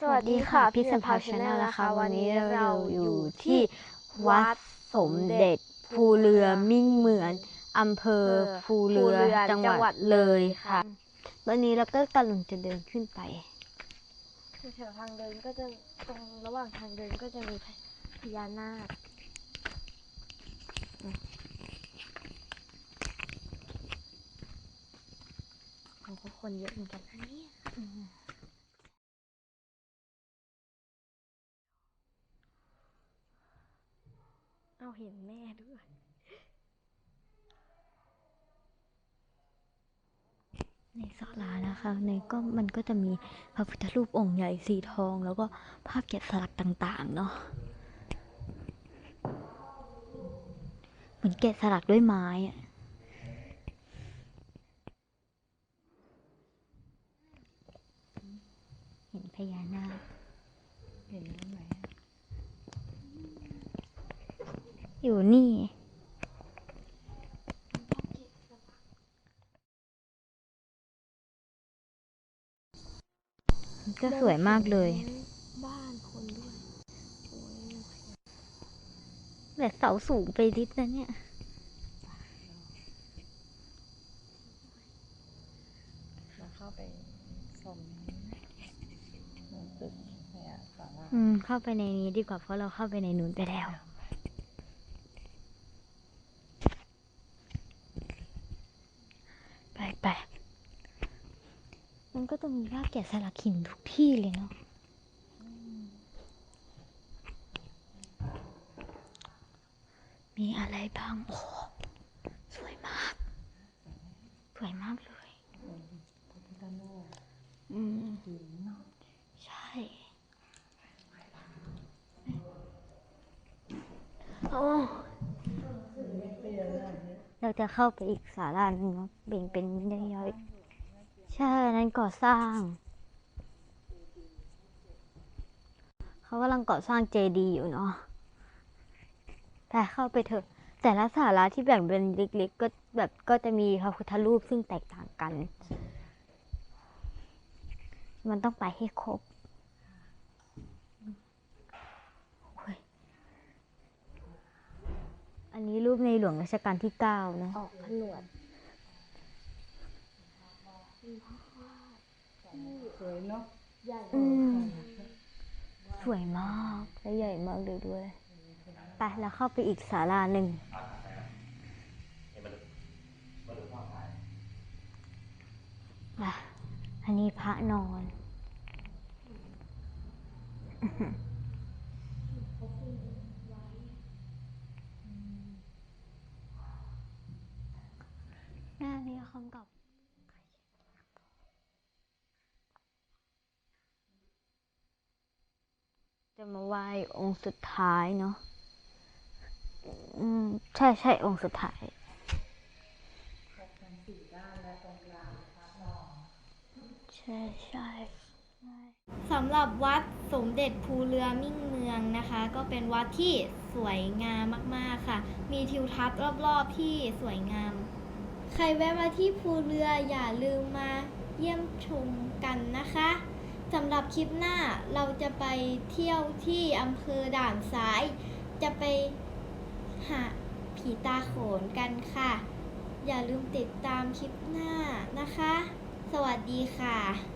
สวัสดีค่ะพี่สัมภาชาแนลนะคะ วันนี้เราอยู่ที่วัดสมเด็จภูเรือมิ่งเหมือนอำเภอภูเรือจังหวัดเลยค่ะวันนี้เราก็กำลังจะเดินขึ้นไปแถวทางเดินก็จะตรงระหว่างทางเดินก็จะมีพญานาคโอ้โหคนเยอะเหมือนกันนะเนี่ย เอาเห็นแม่ด้วยในศาลานะคะในก็มันก็จะมีพระพุทธรูปองค์ใหญ่สีทอง แล้วก็ภาพแกะสลักต่าง ๆ เนาะเหมือนแกะสลักด้วยไม้อะเห็นพญานาคเห็นแล้วไหม อยู่นี่ก็สวยมากเลย บ้านคนด้วยโอ้ยแต่เสาสูงไปนิดนะเนี่ยเราเข้าไปชมเมืองตึกเนี่ยสาราอืม เข้าไปในนี้ดีกว่าเพราะเราเข้าไปในนู้นไปแล้ว ไปมันก็จะมีภาพแกะสลักหินทุกที่เลยเนาะมีอะไรบ้าง โอ้สวยมาก สวยมากเลยอืมใช่ โอ้ เราจะเข้าไปอีกศาลาหนึ่งเนาะแบ่งเป็นย่อยๆใช่นนั้นก่อสร้าง เขากำลังก่อสร้างเจดีย์อยู่เนาะแต่เข้าไปเถอะ แต่ละศาลาที่แบ่งเป็นเล็กๆก็แบบก็จะมีพระพุทธรูปซึ่งแตกต่างกัน มันต้องไปให้ครบโอ้ย อันนี้รูปในหลวงรัชกาลที่เก้านะออกผนวดสวยเนาะใหญ่อืมสวยมากและใหญ่มากเลยด้วยไปแล้วเข้าไปอีกศาลาหนึ่งอะอันนี้พระนอน ห น้านี้คำกับจะมาไหว้องค์สุดท้ายเนาะ อืม ใช่ใช่องค์สุดท้ายใช่ใช่ใช่สำหรับวัดสมเด็จภูเรือมิ่งเมืองนะคะ ก็เป็นวัดที่สวยงามมาก ๆ ค่ะ มีทิวทัศน์รอบ ๆ ที่สวยงาม ใครแวะมาที่ภูเรืออย่าลืมมาเยี่ยมชมกันนะคะสำหรับคลิปหน้าเราจะไปเที่ยวที่อำเภอด่านซ้าย จะไปหาผีตาโขนกันค่ะ อย่าลืมติดตามคลิปหน้านะคะ สวัสดีค่ะ